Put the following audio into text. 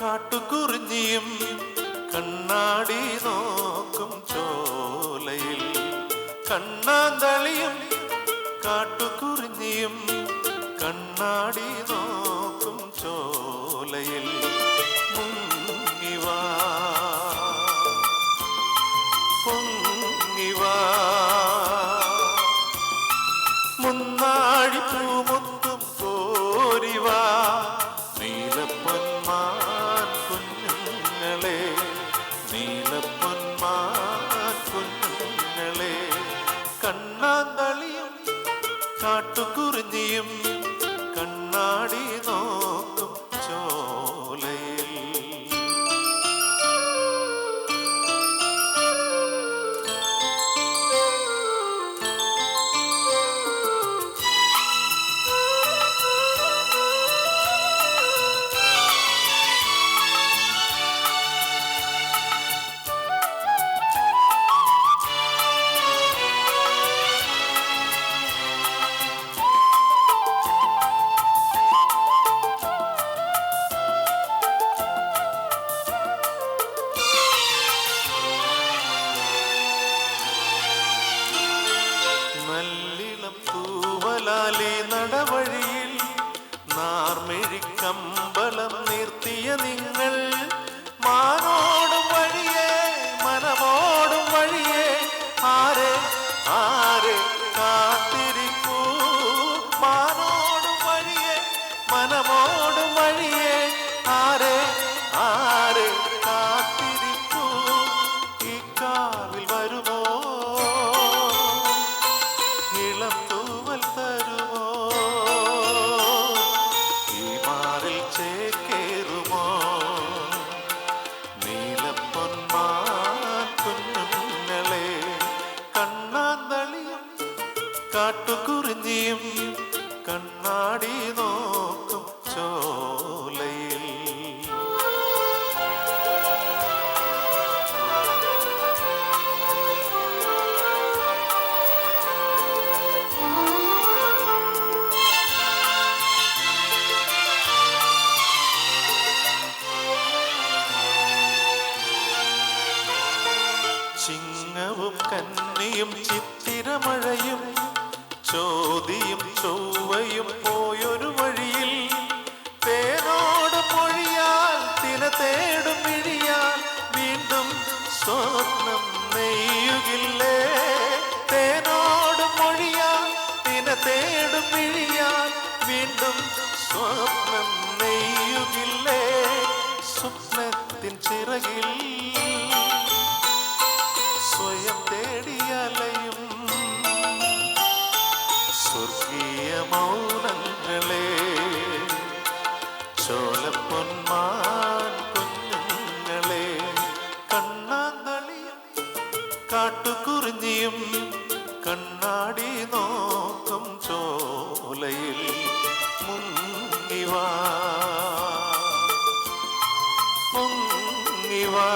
കാട്ടുകുറിഞ്ഞിയും കണ്ണാടി നോക്കും ചോലയിൽ. കണ്ണാന്തളിയും കാട്ടുകുറിഞ്ഞിയും കണ്ണാടി നോക്കും ചോലയിൽ. കണ്ണാന്തളിയും കാട്ടുകുറിഞ്ഞിയും ലാലേ കാട്ടുകുറിഞ്ഞിയും കണ്ണാടി നോക്കും ചോലയിൽ. ചിങ്ങവും കന്നിയും ചിത്തിരമഴയും ചോതിയും ചൊവ്വയും പോയൊരു വഴിയിൽ. തേനോട് മൊഴിയാൽ തിന തേടും മിഴിയാൽ വീണ്ടും സ്വപ്നം നെയ്യുകില്ലേ? തേനോട് മൊഴിയാൽ തിന തേടും മിഴിയാൽ വീണ്ടും സ്വപ്നം നെയ്യുകില്ലേ? സ്വപ്നത്തിൻ ചിറകിൽ കാട്ടുകുറിഞ്ഞിയും കണ്ണാടി നോക്കും ചോലയിൽ മുങ്ങിവാ മുങ്ങിവാ.